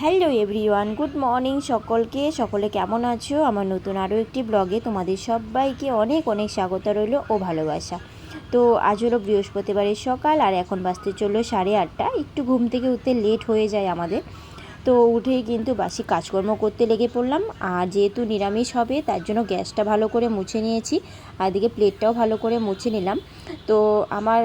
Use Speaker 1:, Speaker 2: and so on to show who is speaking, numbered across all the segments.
Speaker 1: Hello everyone, good morning সকলকে। সকলে কেমন আছো? আমার নতুন আরও একটি ব্লগে তোমাদের সবাইকে অনেক অনেক স্বাগত রইল ও ভালোবাসা। তো আজ হলো বৃহস্পতিবারের সকাল, আর এখন বাঁচতে চলল সাড়ে আটটা। একটু ঘুম থেকে উঠতে লেট হয়ে যায় আমাদের। তো উঠেই কিন্তু বাসি কাজকর্ম করতে লেগে পড়লাম। আর যেহেতু নিরামিষ হবে, তার জন্য গ্যাসটা ভালো করে মুছে নিয়েছি। আর এদিকে প্লেটটাও ভালো করে মুছে নিলাম। তো আমার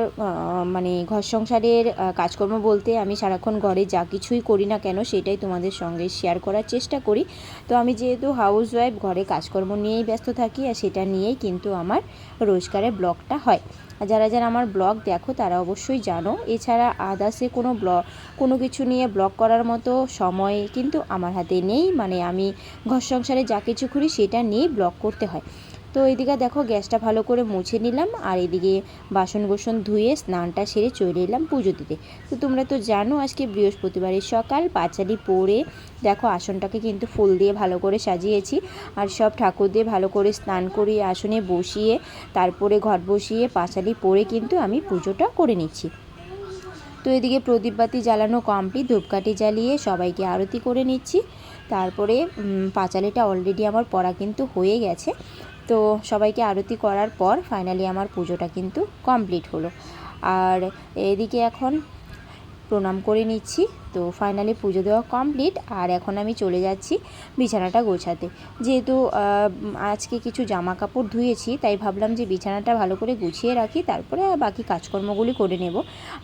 Speaker 1: মানে ঘর সংসারের কাজকর্ম বলতে আমি সারাক্ষণ ঘরে যা কিছুই করি না কেন, সেটাই তোমাদের সঙ্গে শেয়ার করার চেষ্টা করি। তো আমি যেহেতু হাউস ওয়াইফ ঘরে কাজকর্ম নিয়েই ব্যস্ত থাকি, আর সেটা নিয়েই কিন্তু আমার রোজগারের ব্লগটা হয়। যারা যারা আমার ব্লগ দেখো, তারা অবশ্যই জানো। এছাড়া আদার্সে কোনো ব্লগ কোনো কিছু নিয়ে ব্লগ করার মতো সময় কিন্তু আমার হাতে নেই। মানে আমি ঘর সংসারে যা কিছু করি, সেটা নিয়েই ব্লগ করতে হয়। তো এদিকে দেখো গ্যাসটা ভালো করে মুছে নিলাম, আর এদিকে বাসন গোসন ধুয়ে স্নানটা সেরে চলে এলাম পুজো দিতে। তো তোমরা তো জানো আজকে বৃহস্পতিবারের সকাল, পাঁচালি পরে দেখো আসনটাকে কিন্তু ফুল দিয়ে ভালো করে সাজিয়েছি, আর সব ঠাকুর দিয়ে ভালো করে স্নান করিয়ে আসনে বসিয়ে, তারপরে ঘর বসিয়ে পাঁচালি পরে কিন্তু আমি পুজোটা করে নিচ্ছি। তো এদিকে প্রদীপ বাতি জ্বালানো কমপ্লিট ধূপকাঠি জ্বালিয়ে সবাইকে আরতি করে নিচ্ছি। তারপরে পাঁচালিটা অলরেডি আমার পড়া কিন্তু হয়ে গেছে। তো সবাইকে আরতি করার পর ফাইনালি আমার পুজোটা কিন্তু কমপ্লিট হলো। আর এদিকে এখন প্রণাম করে নিচ্ছি। তো ফাইনালি পুজো দেওয়া কমপ্লিট আর এখন আমি চলে যাচ্ছি বিছানাটা গোছাতে। যেহেতু আজকে কিছু জামা কাপড় ধুয়েছি, তাই ভাবলাম যে বিছানাটা ভালো করে গুছিয়ে রাখি, তারপরে বাকি কাজকর্মগুলি করে নেব।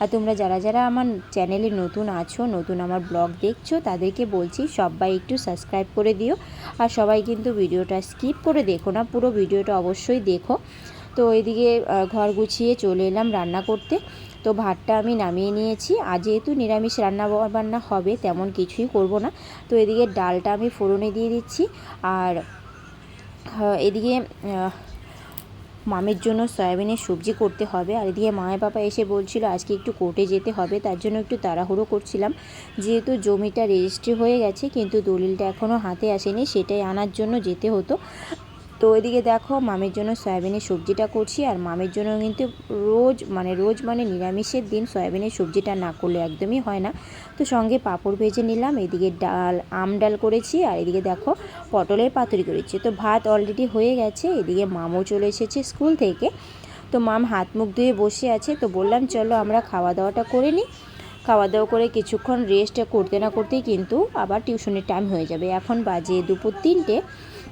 Speaker 1: আর তোমরা যারা যারা আমার চ্যানেলে নতুন আছো, নতুন আমার ব্লগ দেখছ, তাদেরকে বলছি সবাই একটু সাবস্ক্রাইব করে দিও। আর সবাই কিন্তু ভিডিওটা স্কিপ করে দেখো না, পুরো ভিডিওটা অবশ্যই দেখো। তো এদিকে ঘর গুছিয়ে চলে এলাম রান্না করতে। তো ভাতটা আমি নামিয়ে নিয়েছি। আর যেহেতু নিরামিষ রান্না বান্না হবে, তেমন কিছুই করব না। তো এদিকে ডালটা আমি ফোড়নে দিয়ে দিচ্ছি। আর এদিকে মামের জন্য সয়াবিনের সবজি করতে হবে। আর এদিকে মায়ের বাবা এসে বলছিল, আজকে একটু কোর্টে যেতে হবে, তার জন্য একটু তাড়াহুড়ো করছিলাম। যেহেতু জমিটা রেজিস্ট্রি হয়ে গেছে, কিন্তু দলিলটা এখনও হাতে আসেনি, সেটাই আনার জন্য যেতে হতো। তো এদিকে দেখো, মামের জন্য সয়াবিনের সবজিটা করছি আর মামের জন্য কিন্তু রোজ মানে রোজ মানে নিরামিষের দিন সয়াবিনের সবজিটা না করলে একদমই হয় না। তো সঙ্গে পাঁপড় ভেজে নিলাম, এদিকে ডাল, আম ডাল করেছি আর এদিকে দেখো পটলের পাতুরি করেছি। তো ভাত অলরেডি হয়ে গেছে, এদিকে মামও চলে এসেছে স্কুল থেকে। তো মাম হাত মুখ ধুয়ে বসে আছে, তো বললাম চলো আমরা খাওয়া দাওয়াটা করে নিই। খাওয়া দাওয়া করে কিছুক্ষণ রেস্ট করতে না করতেই কিন্তু আবার টিউশনের টাইম হয়ে যাবে। এখন বাজে দুপুর তিনটে।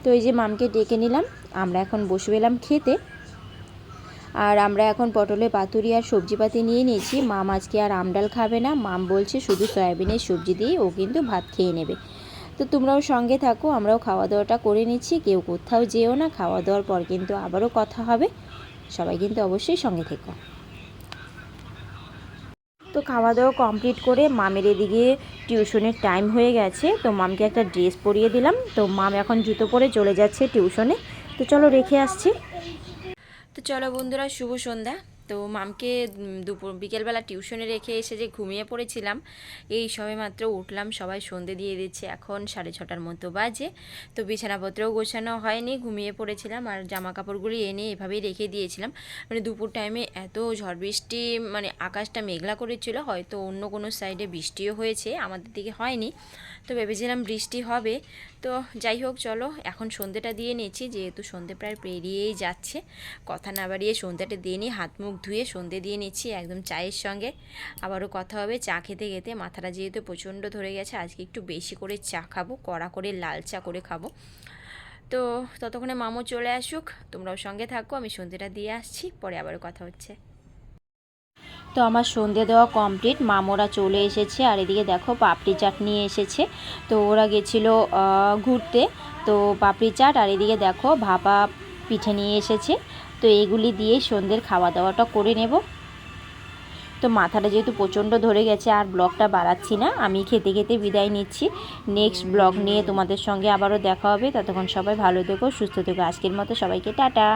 Speaker 1: তো এই যে মামকে ডেকে নিলাম, আমরা এখন বসে এলাম খেতে। আর আমরা এখন পটলে পাতুরি আর সবজিপাতি নিয়ে নিয়েছি। মাম আজকে আর আমডাল খাবে না। মাম বলছে শুধু সয়াবিনের সবজি দিয়ে ও কিন্তু ভাত খেয়ে নেবে। তো তোমরাও সঙ্গে থাকো, আমরাও খাওয়া দাওয়াটা করে নিচ্ছি। কেউ কোথাও যেও না খাওয়া দাওয়ার পর কিন্তু আবারও কথা হবে। সবাই কিন্তু অবশ্যই সঙ্গে থেকো। তো খাওয়া দাওয়া কমপ্লিট করে মামের এদিকে টিউশনের টাইম হয়ে গেছে। তো মামকে একটা ড্রেস পরিয়ে দিলাম। তো মাম এখন জুতো পরে চলে যাচ্ছে টিউশনে। তো চলো রেখে আসছি। তো চলো বন্ধুরা, শুভ সন্ধ্যা। তো মামকে দুপুর, বিকেলবেলা টিউশনে রেখে এসে যে ঘুমিয়ে পড়েছিলাম, এই সবে মাত্র উঠলাম, সবাই সন্ধে দিয়ে দিচ্ছে, এখন সাড়ে ছটার মতো বাজে। তো বিছানাপত্রও গোছানো হয়নি, ঘুমিয়ে পড়েছিলাম, আর জামা কাপড়গুলি এনে এভাবেই রেখে দিয়েছিলাম। মানে দুপুর টাইমে এত ঝড় বৃষ্টি মানে আকাশটা মেঘলা করেছিল, হয়তো অন্য কোনো সাইডে বৃষ্টিও হয়েছে, আমাদের দিকে হয়নি। তো ভেবেছিলাম বৃষ্টি হবে। তো যাই হোক, চলো, এখন সন্ধেটা দিয়ে নিচ্ছি, যেহেতু সন্ধে প্রায় পেরিয়েই যাচ্ছে, কথা না বাড়িয়ে সন্ধেটা দিয়ে নিই হাত মুখ ধুয়ে সন্ধে দিয়ে নিচ্ছি, একদম চায়ের সঙ্গে। আবারও কথা হবে, চা খেতে খেতে মাথাটা যেহেতু প্রচণ্ড ধরে গেছে, আজকে একটু বেশি করে চা খাব, কড়া করে, লাল চা করে খাব। তো ততক্ষণে মামু চলে আসুক, তোমরাও সঙ্গে থাকো, আমি সন্ধেটা দিয়ে আসছি, পরে আবারও কথা হচ্ছে। তো আমার সন্ধে দেওয়া কমপ্লিট মামোরা চলে এসেছে, আর এদিকে দেখো পাপড়ি চাট নিয়ে এসেছে। তো ওরা গেছিল ঘুরতে, তো পাপড়ি চাট, আর এদিকে দেখো ভাপা পিঠে নিয়ে এসেছে। তো এগুলি দিয়ে সন্ধ্যের খাওয়া দাওয়াটা করে নেব। তো মাথাটা যেহেতু প্রচণ্ড ধরে গেছে, আর ব্লগটা বাড়াচ্ছি না, আমি খেতে খেতে বিদায় নিচ্ছি। নেক্সট ব্লগ নিয়ে তোমাদের সঙ্গে আবারও দেখা হবে। ততক্ষণ সবাই ভালো থেকো, সুস্থ থেকো। আজকের মতো সবাইকে টাটা।